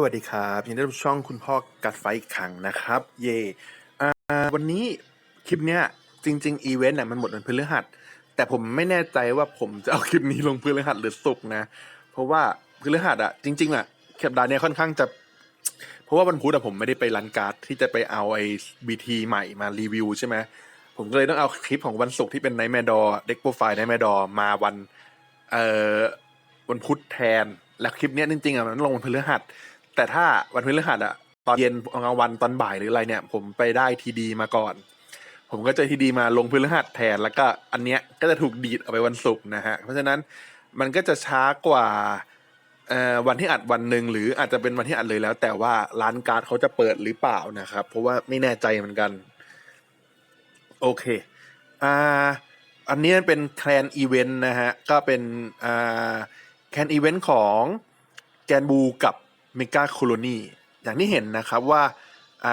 สวัสดีครับยินดีต้อนรับช่องคุณพ่อกัดไฟอีกครั้งนะครับ เย่อ่วันนี้คลิปเนี้ยจริง ๆ อีเวนต์น่ะมันหมดวันพฤหัส แต่ผมไม่แน่ใจว่าผมจะเอาคลิปนี้ลงพฤหัสหรือศุกร์นะ เพราะว่าพฤหัสอะจริงๆอะสัปดาห์เนี้ยค่อนข้างจะ เพราะว่าวันพุธอะผมไม่ได้ไปรันการ์ดที่จะไปเอาไอ้บีทีใหม่มารีวิวใช่ไหมผมก็เลยต้องเอาคลิปของวันศุกร์ที่เป็นไนแมดอเด็กโปรไฟล์ไนแมดอมาวันเอ่อวันพุธแทน และคลิปเนี้ยจริงๆอะมันลงวันพฤหัส แต่ถ้าวันพฤหัสอะตอนเย็นกลางวันตอนบ่ายหรืออะไรเนี่ย ผมไปได้ทีดีมาก่อน ผมก็เจอทีดีมาลงพฤหัสแทนแล้วก็อันเนี้ยก็จะถูกดีดออกไปวันศุกร์นะฮะเพราะฉะนั้นมันก็จะช้ากว่าวันที่อัดวันหนึ่งหรืออาจจะเป็นวันที่อัดเลยแล้ว แต่ว่าร้านการ์ดเขาจะเปิดหรือเปล่านะครับ เพราะว่าไม่แน่ใจเหมือนกัน โอเคอ่าอันนี้เป็นแคลนอีเวนต์นะฮะ ก็เป็นอ่าแคลนอีเวนต์ของแกนบูกับ เมกาโคโลนีอย่างที่เห็นนะครับว่าไอ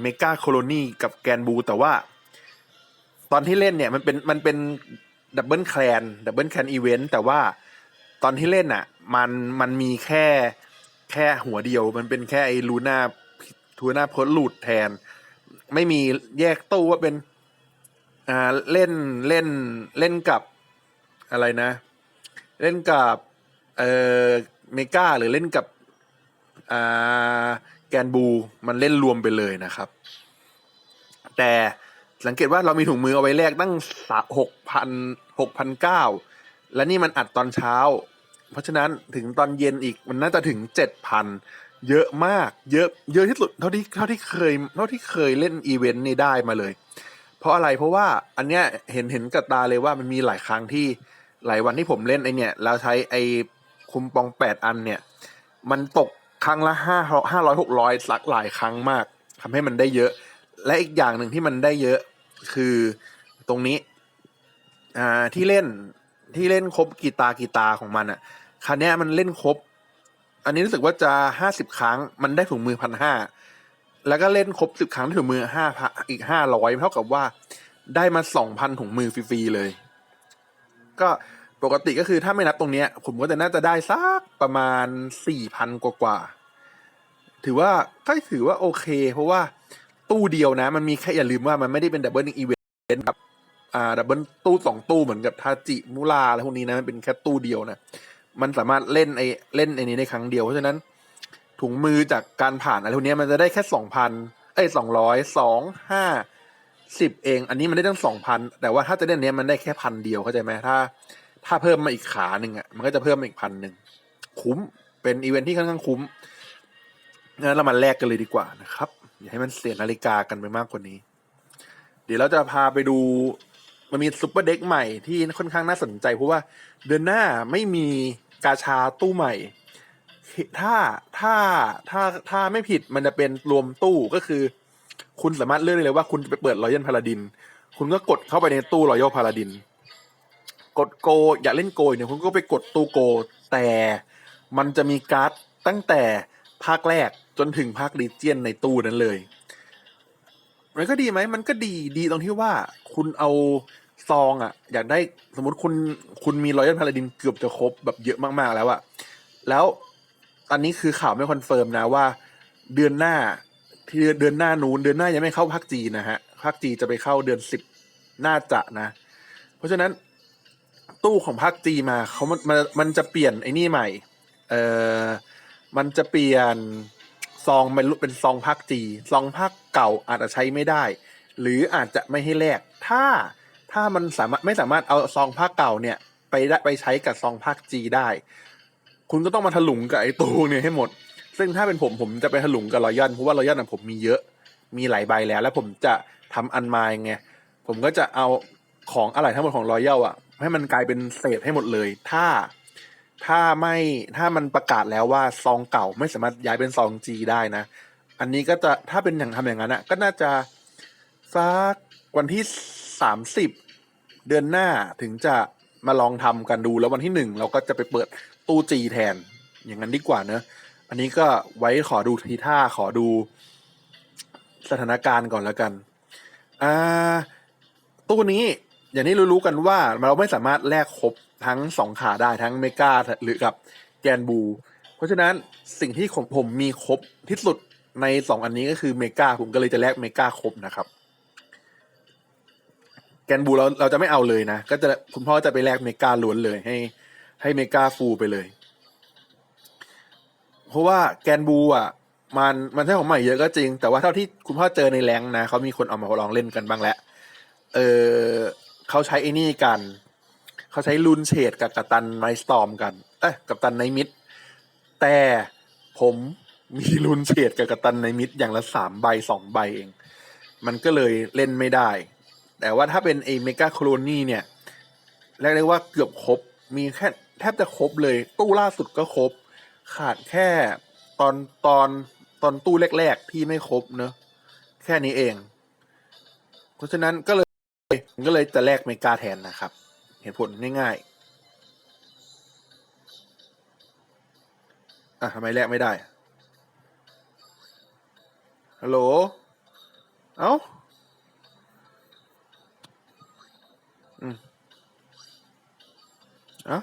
เมกาโคโลนีกับแกนบู แต่ว่า ตอนที่เล่นเนี่ยมันเป็นมันเป็นดับเบิลแคลนดับเบิลแคลนอีเวนต์แต่ว่าตอนที่เล่นอะมันมันมีแค่แค่หัวเดียว มันเป็นแค่ไอลูน่าทูน่าโพสหลุดแทน ไม่มีแยกตู้ว่าเป็นอ่าเล่นเล่นเล่นกับอะไรนะ เล่นกับเอ่อเมกาหรือเล่นกับ อาแกนบูมันเล่นรวมไปเลยนะครับ แต่สังเกตว่าเรามีถุงมือเอาไว้แลกตั้งหกพันหกพันเก้าและนี่มันอัดตอนเช้า เพราะฉะนั้นถึงตอนเย็นอีกมันน่าจะถึงเจ็ดพันเยอะมาก เยอะเยอะที่สุดเท่าที่เท่าที่เคยเท่าที่เคยเล่นอีเวนต์นี้ได้มาเลย เพราะอะไรเพราะว่าอันเนี้ยเห็นเห็นกับตาเลยว่ามันมีหลายครั้งที่หลายวันที่ผมเล่นไอเนี่ยแล้วใช้ไอคุมปองแปดอันเนี่ย มันตก ครั้งละห้าห้าร้อยหกร้อยสักหลายครั้งมากทำให้มันได้เยอะ และอีกอย่างหนึ่งที่มันได้เยอะคือตรงนี้ อ่าที่เล่นที่เล่นครบกีตากีตาของมันอะ่ะคันนี้มันเล่นครบ อันนี้รู้สึกว่าจะห้าสิบครั้ง มันได้ถุงมือพันห้าแล้วก็เล่นครบสิบครั้งถุงมือห้าอีกห้าร้อยเท่ากับว่าได้มาสองพันถุงมือฟรีๆเลย ก็ ปกติก็คือถ้าไม่นับตรงเนี้ย ผมก็จะน่าจะได้สักประมาณสี่พันกว่าๆถือว่าก็ถือว่าโอเค เพราะว่าตู้เดียวนะ มันมีแค่อย่าลืมว่ามันไม่ได้เป็นดับเบิลอีเวนต์กับอ่าดับเบิลตู้สองตู้เหมือนกับทาจิมูลาอะไรพวกนี้นะมันเป็นแค่ตู้เดียวนะมันสามารถเล่นไอเล่นไอนี้ในครั้งเดียวเพราะฉะนั้น ถุงมือจากการผ่านอะไรพวกนี้มันจะได้แค่สองพันเอ้ยสองร้อยสองห้าสิบเอง อันนี้มันได้ตั้งสองพันแต่ว่าถ้าจะเล่นเนี้ยมันได้แค่พันเดียวเข้าใจไหมถ้า ถ้าเพิ่มมาอีกขาหนึ่งอะมันก็จะเพิ่มมาอีกพันหนึ่งคุ้มเป็นอีเวนท์ที่ค่อนข้างคุ้มงั้นเรามาแลกกันเลยดีกว่านะครับ อย่าให้มันเสียนาฬิกากันไปมากกว่านี้ เดี๋ยวเราจะพาไปดูมันมีซุปเปอร์เด็กใหม่ที่ค่อนข้างน่าสนใจ เพราะว่าเดือนหน้าไม่มีกาชาตู้ใหม่ ถ้าถ้าถ้าถ้าไม่ผิดมันจะเป็นรวมตู้ก็คือ คุณสามารถเลือกได้เลยว่าคุณจะไปเปิดรอยัลพาลาดิน คุณก็กดเข้าไปในตู้รอยัลพาลาดิน กดโก อยากเล่นโกยเนี่ยคุณก็ไปกดตู้โก แต่มันจะมีการ์ดตั้งแต่ภาคแรกจนถึงภาคลีเจียนในตู้นั้นเลย มันก็ดีไหม มันก็ดีดีตรงที่ว่าคุณเอาซองอะอยากได้สมมติคุณคุณมีรอยัลพาลาดินเกือบจะครบแบบเยอะมากๆแล้วอะแล้วอันนี้คือข่าวไม่คอนเฟิร์มนะว่า เดือนหน้าที่เดือนหน้านู้นเดือนหน้ายังไม่เข้าภาคจีนะฮะภาคจีจะไปเข้าเดือนสิบน่าจะนะ เพราะฉะนั้น ตู้ของภาคจีมาเขามันมันมันจะเปลี่ยนไอ้นี่ใหม่ เอ่อมันจะเปลี่ยนซองเป็นเป็นซองภาคจีซองภาคเก่าอาจจะใช้ไม่ได้ หรืออาจจะไม่ให้แลกถ้าถ้ามันสามารถไม่สามารถเอาซองภาคเก่าเนี่ย ไปได้ไปใช้กับซองภาคจีได้ คุณก็ต้องมาถลุงกับไอ้ตู้เนี่ยให้หมด ซึ่งถ้าเป็นผมผมจะไปถลุงกับรอยัลเพราะว่ารอยยันผมมีเยอะมีหลายใบแล้ว แล้วผมจะทำอันมล์ไงผมก็จะเอาของอะไรทั้งหมดของรอยัลอะ ให้มันกลายเป็นเศษให้หมดเลย ถ้าถ้าไม่ถ้ามันประกาศแล้วว่าซองเก่าไม่สามารถย้ายเป็นซองจีได้นะ อันนี้ก็จะถ้าเป็นอย่างทำอย่างนั้นอะ ก็น่าจะสักวันที่สามสิบเดือนหน้าถึงจะมาลองทำกันดูแล้ววันที่หนึ่งเราก็จะไปเปิดตู้จีแทน อย่างนั้นดีกว่าเนอะอันนี้ก็ไว้ขอดูทีท่าขอดูสถานการณ์ก่อนแล้วกัน อ่า ตู้นี้ อย่างที่รู้ๆกันว่าเราไม่สามารถแลกครบทั้งสองขาได้ทั้งเมกาหรือกับแกนบู เพราะฉะนั้นสิ่งที่ของผมมีครบที่สุดในสองอันนี้ก็คือเมกาผมก็เลยจะแลกเมกาครบนะครับ แกนบูเราเราจะไม่เอาเลยนะ ก็จะคุณพ่อจะไปแลกเมกาล้วนเลยให้ ให้เมกาฟูไปเลย เพราะว่าแกนบูอะมันมันใช้ของใหม่เยอะก็จริง แต่ว่าเท่าที่คุณพ่อเจอในแรงนะเขามีคนเอามาลองเล่นกันบ้างแล้วเออ เขาใช้ไอ้นี่กัน เขาใช้ลูนเชดกับกัปตันไนสตอมกัน เอ้ยกัปตันไนมิด แต่ผมมีลูนเชดกับกัปตันไนมิดอย่างละสามใบสองใบเอง มันก็เลยเล่นไม่ได้ แต่ว่าถ้าเป็นไอเมกาโคลนี่เนี่ยเรียกได้ว่าเกือบครบ มีแค่แทบจะครบเลย ตู้ล่าสุดก็ครบ ขาดแค่ตอนตอนตอนตู้แรก ๆ ที่ไม่ครบเนอะแค่นี้เอง เพราะฉะนั้นก็เลย ก็เลยจะแลกเมกาแทนนะครับ เหตุผลง่ายๆ อะทำไมแลกไม่ได้ ฮัลโหล เอ้าอืมอ้า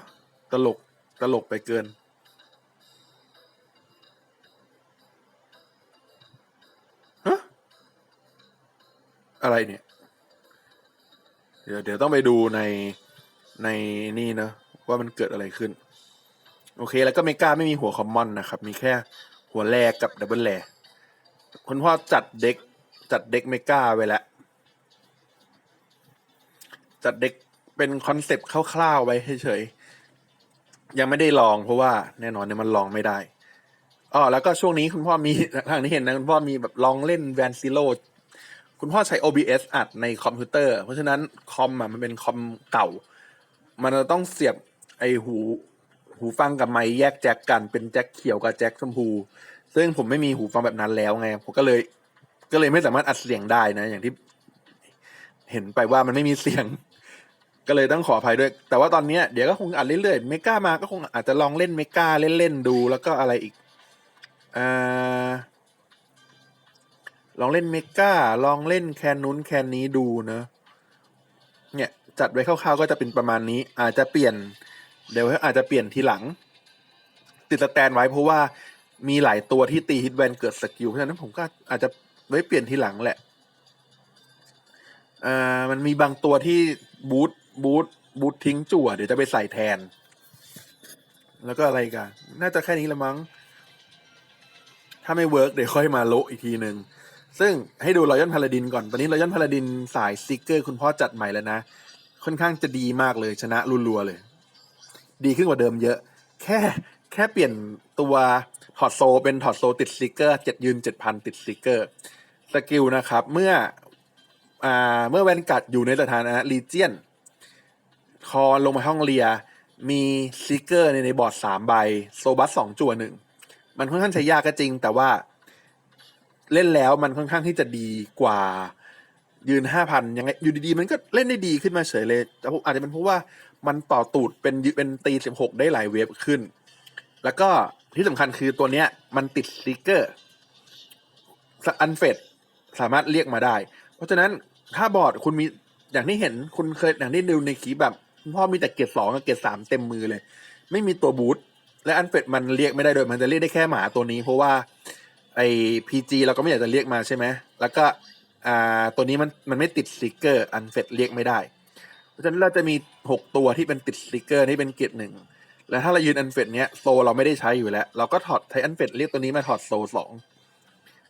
ตลก ตลกไปเกินฮะอะไรเนี่ย เดี๋ยวเดี๋ยวต้องไปดูในในนี่นะว่ามันเกิดอะไรขึ้น โอเคแล้วก็เมกาไม่มีหัวคอมมอนนะครับ มีแค่หัวแรกกับดับเบิลแรคุณพ่อจัดเด็กจัดเด็กเมกาไว้แล้วจัดเด็กเป็นคอนเซปต์คร่าวๆไว้เฉยๆยังไม่ได้ลองเพราะว่าแน่นอนเนี่ยมันลองไม่ได้อ๋อแล้วก็ช่วงนี้คุณพ่อมีทางนี้เห็นนะคุณพ่อมีแบบลองเล่นแวนซิโล คุณพ่อใช้ OBS อัดในคอมพิวเตอร์ เพราะฉะนั้นคอมอะมันเป็นคอมเก่า มันจะต้องเสียบไอหูหูฟังกับไมค์แยกแจ็คกันเป็นแจ็คเขียวกับแจ็คชมพู ซึ่งผมไม่มีหูฟังแบบนั้นแล้วไง ผมก็เลย ก็เลยไม่สามารถอัดเสียงได้นะ อย่างที่ เห็นไปว่ามันไม่มีเสียง ก็เลยต้องขออภัยด้วย แต่ว่าตอนนี้เดี๋ยวก็คงอัดเรื่อยๆเมกามาก็คงอาจจะลองเล่นเมกาเล่นๆดูแล้วก็อะไรอีกอ่า ลองเล่นเมกาลองเล่นแคนนู้นแคนนี้ดูเนะเนี่ยจัดไว้คร่าวๆก็จะเป็นประมาณนี้ อาจจะเปลี่ยน เดี๋ยวอาจจะเปลี่ยนทีหลัง ติดสแตนไว้เพราะว่ามีหลายตัวที่ตีฮิตแวนเกิดสกิลเพราะฉะนั้นผมก็อาจจะไว้เปลี่ยนทีหลังแหละอ่ามันมีบางตัวที่บูทบูทบูททิ้งจั่วเดี๋ยวจะไปใส่แทน แล้วก็อะไรกัน น่าจะแค่นี้ละมั้ง ถ้าไม่เวิร์กเดี๋ยวค่อยมาโละอีกทีหนึ่ง ซึ่งให้ดูรอยัลพาลาดินก่อน ตอนนี้รอยัลพาลาดินสายสติกเกอร์คุณพ่อจัดใหม่แล้วนะ ค่อนข้างจะดีมากเลยชนะรัวๆเลย ดีขึ้นกว่าเดิมเยอะ แค่แค่เปลี่ยนตัวถอดโซเป็นถอดโซติดสติกเกอร์เจ็ดยืนเจ็ดพันติดสติกเกอร์สกิลนะครับ เมื่ออ่าเมื่อแวนกัดอยู่ในสถานะลีเจียน คอลงมาห้องเรีย มีสติกเกอร์ในในบอร์ดสามใบ โซบัสสองจั่วหนึ่ง มันค่อนข้างใช้ยากก็จริง แต่ว่า เล่นแล้วมันค่อนข้างที่จะดีกว่ายืนห้าพันยังไงอยู่ดีๆ มันก็เล่นได้ดีขึ้นมาเฉยเลยแต่ผมอาจจะเป็นเพราะว่ามันต่อตูดเป็นเป็นตีสิบหกได้หลายเวฟขึ้น แล้วก็ที่สำคัญคือตัวเนี้ย มันติดสติกเกอร์อันเฟดสามารถเรียกมาได้ เพราะฉะนั้นถ้าบอร์ดคุณมีอย่างที่เห็นคุณเคยอย่างที่ดูในคลิปแบบพ่อมีแต่เกรดสองกับเกรดสามเต็มมือเลย ไม่มีตัวบูทและอันเฟดมันเรียกไม่ได้โดยมันจะเรียกได้แค่หมาตัวนี้ เพราะว่า ไอพีจีเราก็ไม่อยากจะเรียกมาใช่ไหมแล้วก็อ่าตัวนี้มันมันไม่ติดสติกเกอร์อันเฟดเรียกไม่ได้ เพราะฉะนั้นเราจะมีหกตัวที่เป็นติดสติกเกอร์ที่เป็นเกรดหนึ่งแล้วถ้าเรายืนอันเฟดเนี้ยโซเราไม่ได้ใช้อยู่แล้ว เราก็ถอดใช้อันเฟดเรียกตัวนี้มาถอดโซสอง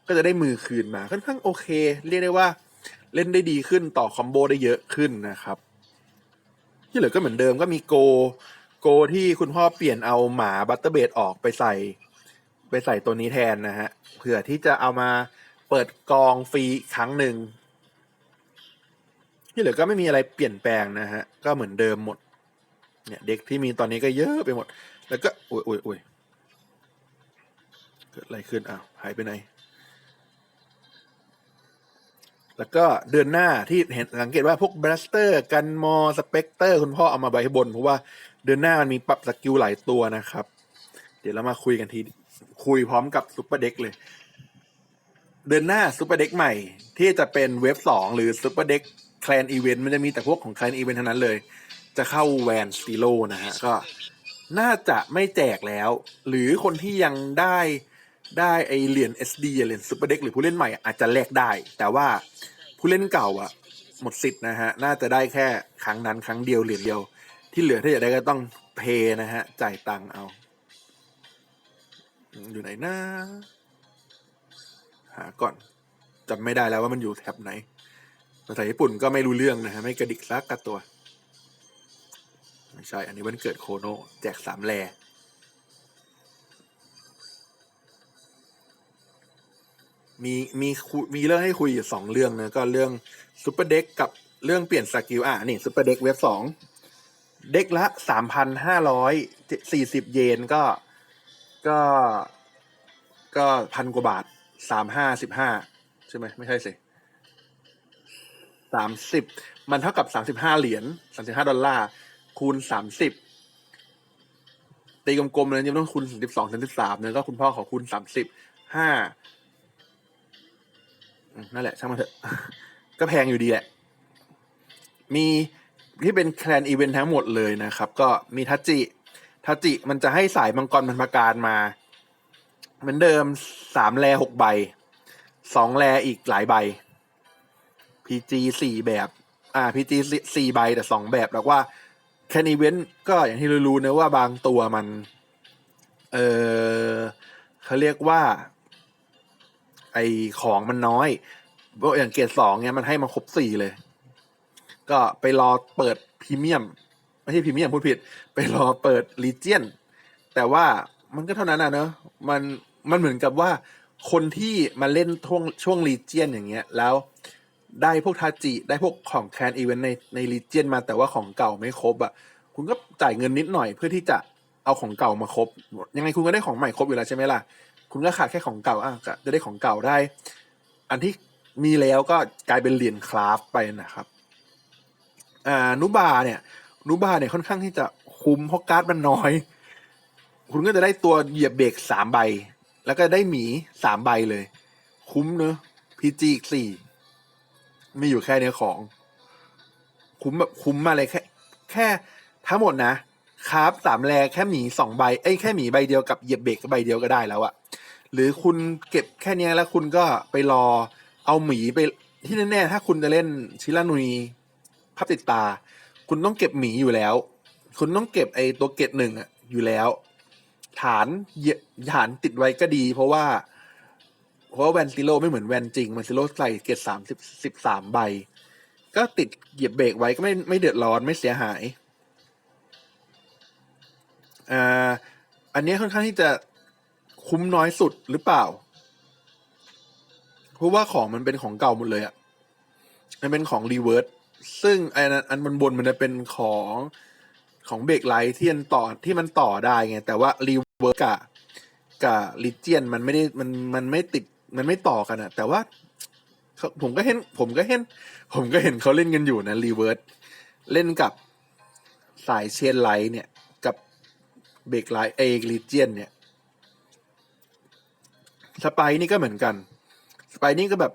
ก็จะได้มือคืนมาค่อนข้างโอเค เรียกได้ว่าเล่นได้ดีขึ้นต่อคอมโบได้เยอะขึ้นนะครับ ที่เหลือก็เหมือนเดิมก็มีโก โกที่คุณพ่อเปลี่ยนเอาหมาบัตเตอร์เบดออกไปใส่ ไปใส่ตัวนี้แทนนะฮะเผื่อที่จะเอามาเปิดกองฟรีครั้งหนึ่งที่เหลือก็ไม่มีอะไรเปลี่ยนแปลงนะฮะ ก็เหมือนเดิมหมด เนี่ย เด็กที่มีตอนนี้ก็เยอะไปหมด แล้วก็อุ้ยอุ้ยอุ้ยเกิดอะไรขึ้นอ้าวหายไปไหน แล้วก็เดือนหน้าที่เห็นสังเกตว่าพวกบลัสเตอร์ กันมอสเปกเตอร์ คุณพ่อเอามาไว้บน เพราะว่าเดือนหน้ามันมีปรับสกิลหลายตัวนะครับ เดี๋ยวเรามาคุยกันที คุยพร้อมกับซุปเปอร์เด็กเลย เดือนหน้าซุปเปอร์เด็กใหม่ ที่จะเป็นเว็บสองหรือซุปเปอร์เด็กแคลนอีเวนต์มันจะมีแต่พวกของแคลนอีเวนต์เท่านั้นเลย จะเข้าแวนซีโร่นะฮะ ก็น่าจะไม่แจกแล้ว หรือคนที่ยังได้ได้ไอเหรียญ SD เหรียญซูเปอร์เด็กหรือผู้เล่นใหม่อาจจะแลกได้ แต่ว่าผู้เล่นเก่าอะหมดสิทธิ์นะฮะ น่าจะได้แค่ครั้งนั้นครั้งเดียวเหรียญเดียว ที่เหลือถ้าอยากได้ก็ต้องเพย์นะฮะ จ่ายตังค์เอา อยู่ไหนนะหาก่อนจำไม่ได้แล้วว่ามันอยู่แท็บไหน ภาษาญี่ปุ่นก็ไม่รู้เรื่องนะฮะ ไม่กระดิกสักกระตัว ไม่ใช่ อันนี้วันเกิดโคโนแจกสามแลมีมีมีเรื่องให้คุยอยู่สองเรื่องนะก็เรื่องซูเปอร์เด็กกับเรื่องเปลี่ยนสกิลอะนี่ซูเปอร์เด็กเว็บสองเด็กละสามพันห้าร้อยสี่สิบเยนก็ ก็ก็พันกว่าบาทสามห้าสิบห้าใช่ไหมไม่ใช่สิสามสิบมันเท่ากับสามสิบห้าเหรียญสามสิบห้าดอลลาร์ คูณสามสิบตีกลมๆเลยยังต้องคูณสามสิบสองสามสิบสามเนี่ยก็คุณพ่อขอคูณสามสิบห้านั่นแหละ ช่างมันเถอะ ก็แพงอยู่ดีแหละ มีที่เป็นแคลนอีเวนท์ทั้งหมดเลยนะครับ ก็มีทัจจิ ทัจจิมันจะให้สายมังกรพันธการมา เหมือนเดิมสามแลหกใบสองแลอีกหลายใบ PG สี่แบบ อ่า PG สี่ใบแต่สองแบบแล้วว่าแคนอีเวนท์ก็อย่างที่รู้ๆนะว่าบางตัวมัน เออเขาเรียกว่า ไอของมันน้อยเพราอย่างเกรดสองเนี่ยมันให้มาครบสี่เลย ก็ไปรอเปิดพรีเมียม ไม่ใช่พรีเมียมพูดผิด ไปรอเปิดลีเจียนแต่ว่ามันก็เท่านั้นนะเนอะมันมันเหมือนกับว่าคนที่มาเล่นช่วงช่วงลีเจียนอย่างเงี้ย แล้วได้พวกทาจิ ได้พวกของแคนอีเวนต์ในในลีเจียนมาแต่ว่าของเก่าไม่ครบอะ คุณก็จ่ายเงินนิดหน่อยเพื่อที่จะเอาของเก่ามาครบ ยังไงคุณก็ได้ของใหม่ครบอยู่แล้วใช่ไหมล่ะ คุณก็ขาดแค่ของเก่าอะจะได้ของเก่าได้ อันที่มีแล้วก็กลายเป็นเหรียญคราฟไปนะครับ อ่านุบาเนี่ย นุบาเนี่ยค่อนข้างที่จะคุ้มเพราะการ์ดมันน้อย คุณก็จะได้ตัวเหยียบเบรกสามใบ แล้วก็ได้หมีสามใบเลย คุ้มเนอะพีจีอีกสี่มีอยู่แค่เนี้ยของ คุ้มแบบคุ้มมาเลยแค่ แค่ทั้งหมดนะครับสามแลแค่หมีสองใบเอ้ยแค่หมีใบเดียวกับเหยียบเบรกก็ใบเดียวก็ได้แล้วอะหรือคุณเก็บแค่เนี้ยแล้วคุณก็ไปรอเอาหมีไปที่แน่ๆถ้าคุณจะเล่นชิรานุยภาพติดตา คุณต้องเก็บหมีอยู่แล้ว คุณต้องเก็บไอ้ตัวเกตหนึ่งอะอยู่แล้ว ฐานเยฐานติดไว้ก็ดี เพราะว่า เพราะว่าแวนซิโลไม่เหมือนแวนจริงแวนซิโลใส่เกตสามสิบสิบสามใบ ก็ติดเหยียบเบรกไว้ก็ไม่ไม่เดือดร้อนไม่เสียหายอ่าอันนี้ค่อนข้างที่จะคุ้มน้อยสุดหรือเปล่า เพราะว่าของมันเป็นของเก่าหมดเลยอะ่ะมันเป็นของรีเวิร์ส ซึ่งไอ้นั้นอันบนบนมันจะเป็นของของเบรกไลท์ที่มันต่อที่มันต่อได้ไง แต่ว่ารีเวิร์สกับกับลิเจียนมันไม่ได้มันมันไม่ติดมันไม่ต่อกันอะแต่ว่าเขาผมก็เห็นผมก็เห็น ผมก็เห็นเขาเล่นกันอยู่นะรีเวิร์สเล่นกับสายเชนไลท์เนี่ย กับเบรกไลท์เอลิเจียนเนี่ยสไปนี่ก็เหมือนกัน สไปนี่ก็แบบ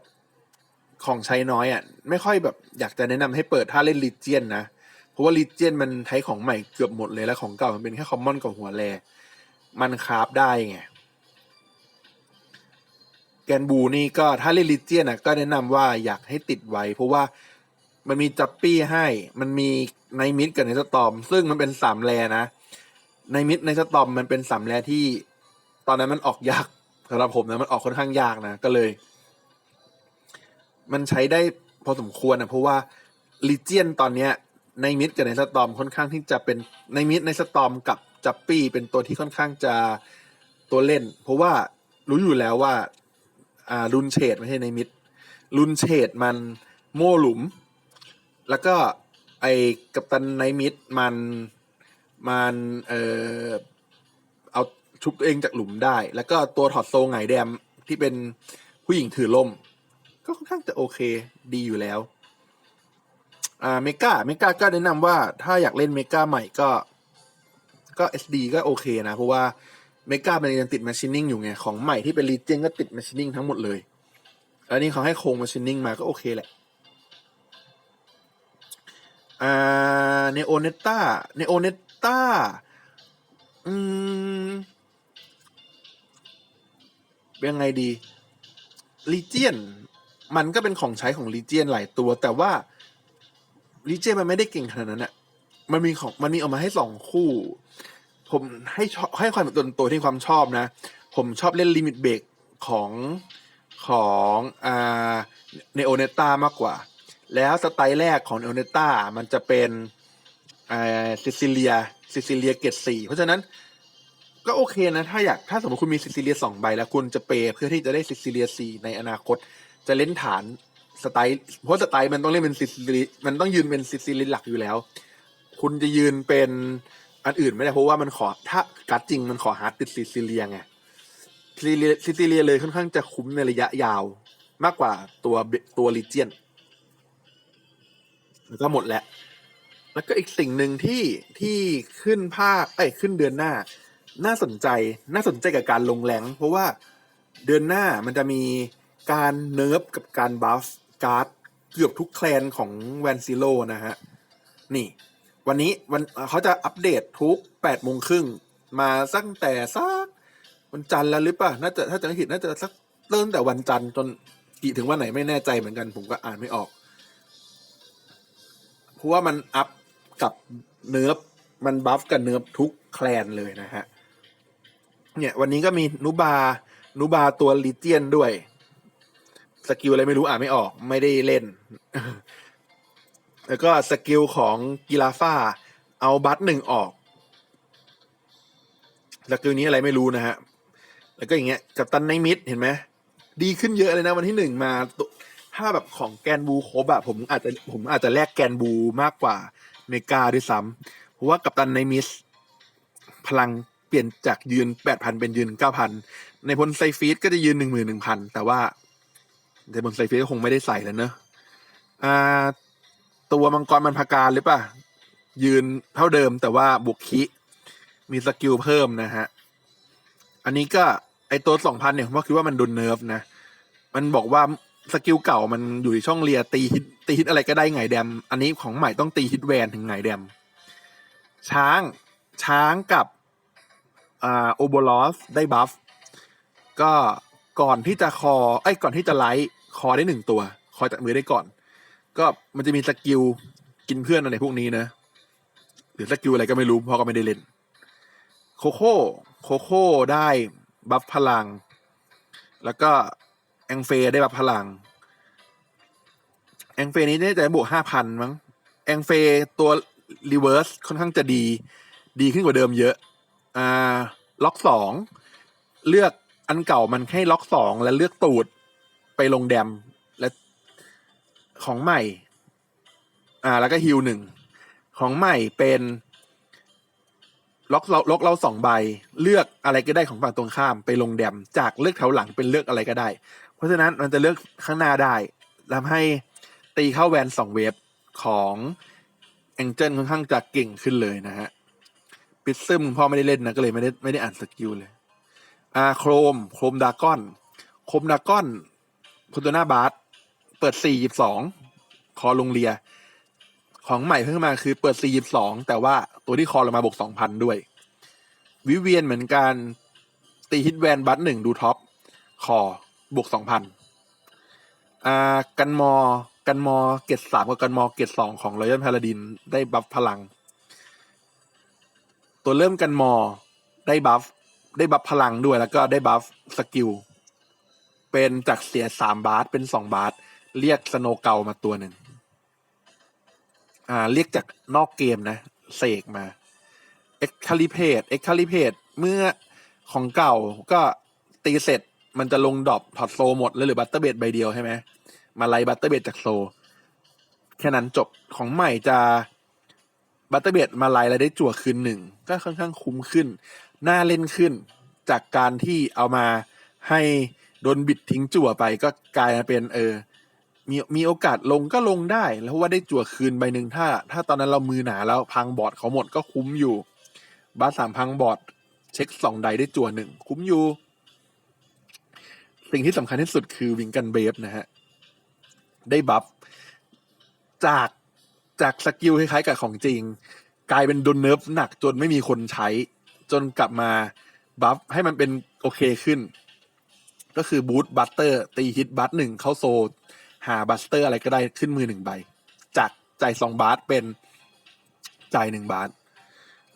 ของใช้น้อยอะไม่ค่อยแบบอยากจะแนะนำให้เปิดถ้าเล่นลิเจียนนะ เพราะว่าลิเจียนมันใช้ของใหม่เกือบหมดเลยแล้วของเก่ามันเป็นแค่คอมมอนกับหัวแรมันคราฟได้ไงแกนบูนี่ก็ถ้าเล่นลิเจียนอะก็แนะนำว่าอยากให้ติดไว้ เพราะว่ามันมีจับปี้ให้ มันมีในมิดกับในสตอม ซึ่งมันเป็นสามแรนะ ในมิดในสตอมมันเป็นสามแรที่ ตอนนั้นมันออกยากสำหรับผมนะมันออกค่อนข้างยากนะก็เลย มันใช้ได้พอสมควรนะเพราะว่าลิเจียนตอนเนี้ยในมิดกับในสตอมค่อนข้างที่จะเป็นในมิดในสตอมกับจับปี้เป็นตัวที่ค่อนข้างจะตัวเล่น เพราะว่ารู้อยู่แล้วว่าอ่ารุนเฉดไม่ใช่ในมิดรุนเฉดมันโม่หลุม แล้วก็ไอกัปตันในมิดมันมันเอ่อเอาชุบตัวเองจากหลุมได้ แล้วก็ตัวถอดโซ่ไงแดมที่เป็นผู้หญิงถือล่ม ก็ค่อนข้างจะโอเค ดีอยู่แล้ว อ่าเมกาเมกาก็แนะนำว่าถ้าอยากเล่นเมกาใหม่ก็ ก็ SD ก็โอเคนะ เพราะว่าเมกามันยังติด Machining อยู่ไง ของใหม่ที่เป็น Legion ก็ติด Machining ทั้งหมดเลย แล้วนี่เขาให้โครง Machining มาก็โอเคแหละอ่าเนโอเนต้าเนโอเนต้าอืมยังไงดีลีเจียน มันก็เป็นของใช้ของลีเจียนหลายตัว แต่ว่าลีเจียนมันไม่ได้เก่งขนาดนั้นอะมันมีของมันมีออกมาให้สองคู่ ผมให้ชอบให้ความเป็นตัวที่ความชอบนะ ผมชอบเล่นลิมิตเบรกของของอ่าเนโอเนต้ามากกว่า แล้วสไตล์แรกของเนโอเนต้ามันจะเป็นอ่าซิซิเลียซิซิเลียเกตสี่เพราะฉะนั้นก็โอเคนะ ถ้าอยากถ้าสมมติคุณมีซิซิเลียสองใบแล้วคุณจะเปย์เพื่อที่จะได้ซิซิเลียสี่ในอนาคต จะเล่นฐานสไตล์เพราะสไตล์มันต้องเล่นเป็นซิซิลีมันต้องยืนเป็นซิซิลีหลักอยู่แล้ว คุณจะยืนเป็นอันอื่นไม่ได้เพราะว่ามันขอถ้าการ์ดจริงมันขอฮาร์ดติดซิซิเลียไงซิซิเลียซิซิเลียเลยค่อนข้างจะคุ้มในระยะยาว มากกว่าตัวตัวลิเจียนแล้วก็หมดแล้วแล้วก็อีกสิ่งหนึ่งที่ที่ขึ้นภาคไอ้ยขึ้นเดือนหน้า น่าสนใจน่าสนใจกับการลงแรงเพราะว่าเดือนหน้ามันจะมี การเนิร์ฟกับการบัฟการ์ดเกือบทุกแคลนของแวนซิโลนะฮะ นี่ วันนี้วันเขาจะอัปเดตทุกแปดโมงครึ่งมาตั้งแต่สักวันจันทร์แล้วหรือเปล่าน่าจะถ้าจะไม่ผิดน่าจะสักเริ่มแต่วันจันทร์จนกี่ถึงวันไหนไม่แน่ใจเหมือนกัน ผมก็อ่านไม่ออก เพราะว่ามันอัพกับเนิร์ฟมันบัฟกับเนิร์ฟทุกแคลนเลยนะฮะ เนี่ย วันนี้ก็มีนูบานูบาตัวลิเจียนด้วย สกิลอะไรไม่รู้อ่านไม่ออกไม่ได้เล่น แล้วก็สกิลของกีฬาฟ้า เอาบัตหนึ่งออกสกิลนี้อะไรไม่รู้นะฮะ แล้วก็อย่างเงี้ยกับตันในมิดเห็นไหมดีขึ้นเยอะเลยนะวันที่หนึ่งมาถ้าแบบของแกนบูโคบอะผมอาจจะผมอาจจะแลกแกนบูมากกว่าเมกาด้วยซ้ำเพราะว่ากับตันในมิสพลังเปลี่ยนจากยืนแปดพันเป็นยืนเก้าพันในพลไซฟีดก็จะยืนหนึ่งหมื่นหนึ่งพันแต่ว่า ในพลไซเฟีดก็คงไม่ได้ใส่แล้วเนอะอ่า ตัวมังกรมันพาการหรือปล่ายืนเท่าเดิมแต่ว่าบุกคิ มีสกิลเพิ่มนะฮะ อันนี้ก็ไอตัวสองพันเนี่ยผมคิดว่ามันโดนเนิร์ฟนะ มันบอกว่าสกิลเก่ามันอยู่ในช่องเลียตีฮิตตีฮิตอะไรก็ได้ไงแดม อันนี้ของใหม่ต้องตีฮิตแวนถึงไงแดม ช้างช้างกับอ่าโอโบลอสได้บัฟก็ ก่อนที่จะคอไอ้ก่อนที่จะไลท์คอได้หนึ่งตัว คอจากมือได้ก่อน ก็มันจะมีสกิลกินเพื่อนอะไรพวกนี้นะหรือสกิลอะไรก็ไม่รู้เพราะก็ไม่ได้เล่น โคโค่โคโค่ได้บัฟพลัง แล้วก็แองเฟย์ได้บัฟพลัง แองเฟย์นี้ได้แต่บวกห้าพันมั้งแองเฟย์ตัวรีเวิร์สค่อนข้างจะดี ดีขึ้นกว่าเดิมเยอะ อ่า ล็อกสอง เลือก อันเก่ามันให้ล็อกสองแล้วเลือกตูดไปลงแดมและของใหม่ อ่า แล้วก็ฮิวหนึ่งของใหม่เป็นล็อกเราล็อกเราสองใบ เลือกอะไรก็ได้ของฝั่งตรงข้ามไปลงแดม จากเลือกแถวหลังเป็นเลือกอะไรก็ได้ เพราะฉะนั้นมันจะเลือกข้างหน้าได้ทำให้ตีเข้าแวนสองเวฟของแองเจิลค่อนข้างจะเก่งขึ้นเลยนะฮะ ปิดซึมพ่อไม่ได้เล่นนะ ก็เลยไม่ได้ไม่ได้อ่านสกิลเลย อาโครม โครมดากอน โครมดากอนพุตโนาบาสเปิดสี่ยิบสองคอลงเรีย ของใหม่เพิ่งมาคือเปิดสี่ยิบสองแต่ว่าตัวที่คอลงมาบวกสองพันด้วย วิเวียนเหมือนกันตีฮิตแวนบัตหนึ่งดูท็อปคอบวกสองพันอ่ากันมอ กันมอเกตสามกับกันมอเกตสองของรอยัลพาลาดินได้บัฟพลัง ตัวเริ่มกันมอได้บัฟ ได้บัฟพลังด้วยแล้วก็ได้บัฟสกิล เป็นจากเสียสามบาทเป็นสองบาท เรียกสโนเกามาตัวหนึ่ง อ่า เรียกจากนอกเกมนะ เสกมาเอ็กคาลิเพดเอ็กคาลิเพดเมื่อของเก่าก็ตีเสร็จมันจะลงดรอปถอดโซหมดแล้วเหรือบัตเตอร์เบดใบเดียวใช่ไหมมาไล่บัตเตอร์เบดจากโซ แค่นั้นจบของใหม่จะบัตเตอร์เบดมาไล่แล้วได้จั่วคืนหนึ่งก็ค่อนข้างคุ้มขึ้น น่าเล่นขึ้น จากการที่เอามาให้โดนบิดทิ้งจั่วไปก็กลายมาเป็นเออมีมีโอกาสลงก็ลงได้แล้วว่าได้จั่วคืนใบหนึ่งถ้า ถ้าตอนนั้นเรามือหนาแล้วพังบอร์ดเขาหมดก็คุ้มอยู่บาสสามพังบอร์ดเช็คสองใดได้จั่วหนึ่งคุ้มอยู่ สิ่งที่สำคัญที่สุดคือวิงกันเบฟนะฮะ ได้บัฟจากจากสกิลคล้ายๆกับของจริง กลายเป็นโดนเนิร์ฟหนักจนไม่มีคนใช้ จนกลับมาบัฟให้มันเป็นโอเคขึ้น ก็คือบูทบัตเตอร์ตีฮิตบัตหนึ่งเข้าโซ หาบัสเตอร์อะไรก็ได้ขึ้นมือหนึ่งใบ จากจ่ายสองบาทเป็นจ่ายหนึ่งบาท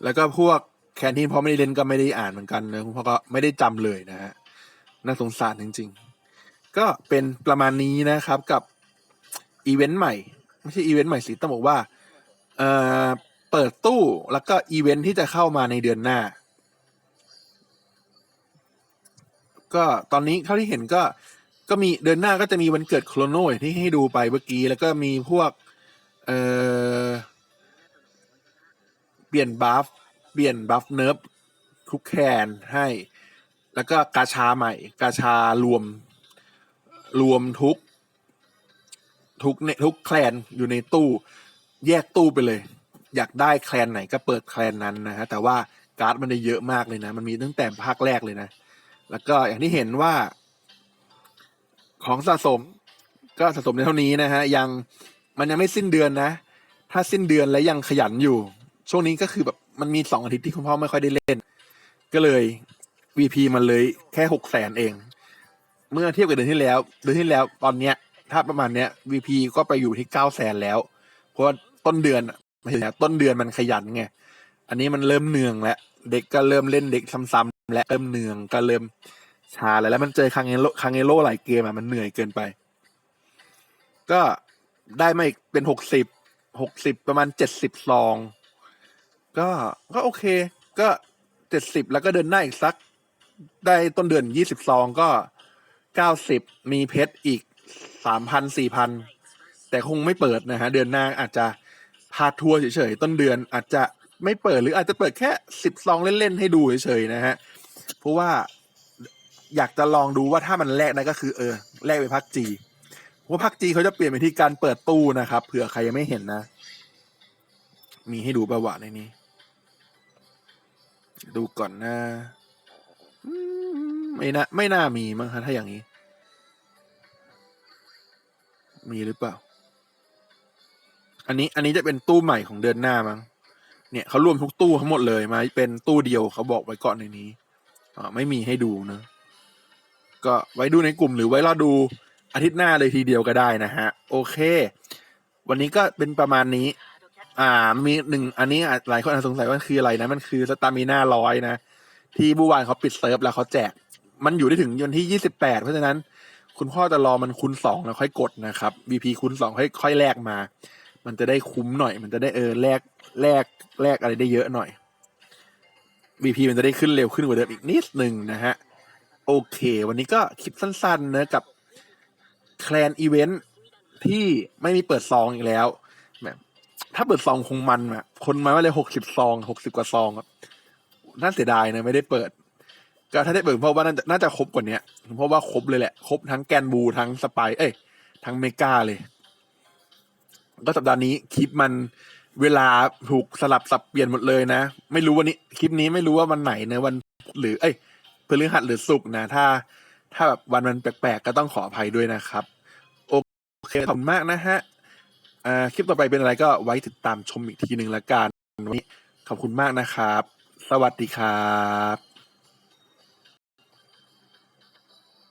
แล้วก็พวกแคนทีนพอไม่ได้เล่นก็ไม่ได้อ่านเหมือนกันนะคุณพ่อก็ไม่ได้จำเลยนะฮะน่าสงสารจริง ๆ ก็เป็นประมาณนี้นะครับกับอีเวนต์ใหม่ ไม่ใช่อีเวนต์ใหม่สิต้องบอกว่าเอ่อเปิดตู้แล้วก็อีเวนต์ที่จะเข้ามาในเดือนหน้า ก็ตอนนี้เท่าที่เห็นก็ก็มีเดือนหน้าก็จะมีวันเกิดโครโนอย่างที่ให้ดูไปเมื่อกี้ แล้วก็มีพวก เอ่อ เปลี่ยนบัฟเปลี่ยนบัฟเนิร์ฟทุกแคนให้ แล้วก็กาชาใหม่ กาชารวม รวมทุก ทุกในทุกแคลนอยู่ในตู้ แยกตู้ไปเลย อยากได้แคลนไหนก็เปิดแคลนนั้นนะฮะแต่ว่าการ์ดมันได้เยอะมากเลยนะ มันมีตั้งแต่ภาคแรกเลยนะ แล้วก็อย่างที่เห็นว่า ของสะสมก็สะสมในเท่านี้นะฮะ ยังมันยังไม่สิ้นเดือนนะ ถ้าสิ้นเดือนแล้วยังขยันอยู่ ช่วงนี้ก็คือแบบมันมีสองอาทิตย์ที่คุณพ่อไม่ค่อยได้เล่น ก็เลย VP มันเลยแค่หกแสนเอง เมื่อเทียบกับเดือนที่แล้ว เดือนที่แล้วตอนเนี้ย ถ้าประมาณเนี้ย VP ก็ไปอยู่ที่เก้าแสนแล้ว เพราะว่าต้นเดือนไม่ใช่ต้นเดือนมันขยันไง อันนี้มันเริ่มเนืองแล้ว เด็กก็เริ่มเล่นเด็กซ้ำๆ และเริ่มเนืองก็เริ่มชาแล้วแล้วมันเจอคังเอโลคังเอโลหลายเกมอะมันเหนื่อยเกินไป ก็ได้มาอีกเป็นหกสิบหกสิบประมาณเจ็ดสิบซอง ก็ก็โอเค ก็เจ็ดสิบแล้วก็เดินหน้าอีกสัก ได้ต้นเดือนยี่สิบซองก็เก้าสิบมีเพชรอีกสามพันสี่พันแต่คงไม่เปิดนะฮะ เดือนหน้าอาจจะพาทัวร์เฉยๆ ต้นเดือนอาจจะไม่เปิดหรืออาจจะเปิดแค่สิบซองเล่นๆ ให้ดูเฉยๆนะฮะ เพราะว่าอยากจะลองดูว่าถ้ามันแลกได้ก็คือเออแลกไปพักจีเพราะพักจีเขาจะเปลี่ยนไปที่การเปิดตู้นะครับเผื่อใครยังไม่เห็นนะ มีให้ดูประวัติในนี้ ดูก่อนนะไม่น่าไม่น่ามีมั้งคะถ้าอย่างนี้ มีหรือเปล่า อันนี้อันนี้จะเป็นตู้ใหม่ของเดือนหน้ามั้งเนี่ยเขารวมทุกตู้ทั้งหมดเลยมาเป็นตู้เดียวเขาบอกไว้ก่อนในนี้ ไม่มีให้ดูนะก็ไว้ดูในกลุ่มหรือไว้รอดูอาทิตย์หน้าเลยทีเดียวก็ได้นะฮะ โอเค วันนี้ก็เป็นประมาณนี้ อ่ามีหนึ่งอันนี้อะหลายคนอาจสงสัยว่าคืออะไรนะ มันคือสตามิน่าร้อยนะ ที่บูวานเขาปิดเซิร์ฟแล้วเขาแจก มันอยู่ได้ถึงวันที่ยี่สิบแปดเพราะฉะนั้น คุณพ่อจะรอมันคูณสองแล้วค่อยกดนะครับ VP คูณสองค่อยค่อยแลกมา มันจะได้คุ้มหน่อย มันจะได้เออแลกแลกแลกอะไรได้เยอะหน่อย VP มันจะได้ขึ้นเร็วขึ้นกว่าเดิมอีกนิดหนึ่งนะฮะ โอเค วันนี้ก็คลิปสั้นๆนะกับแคลนอีเวนท์ที่ไม่มีเปิดซองอีกแล้วแบบถ้าเปิดซองคงมันอะคนมาว่าเลยหกสิบซองหกสิบกว่าซองอะน่าเสียดายนะไม่ได้เปิด ก็ถ้าได้เปิดเพราะว่าน่าจะน่าจะครบกว่าเนี้ยเพราะว่าครบเลยแหละ ครบทั้งแกนบูทั้งสไปเอ้ยทั้งเมกาเลย ก็สัปดาห์นี้คลิปมัน เวลาถูกสลับสับเปลี่ยนหมดเลยนะ ไม่รู้วันนี้คลิปนี้ไม่รู้ว่าวันไหนนะวันหรือ เอ้ยพฤหัสหรือศุกร์นะ ถ้า ถ้าแบบวันมันแปลกๆก็ต้องขออภัยด้วยนะครับ โอเคขอบคุณมากนะฮะอ่าคลิปต่อไปเป็นอะไรก็ไว้ติดตามชมอีกทีหนึ่งละกันวันนี้ขอบคุณมากนะครับ สวัสดีครับ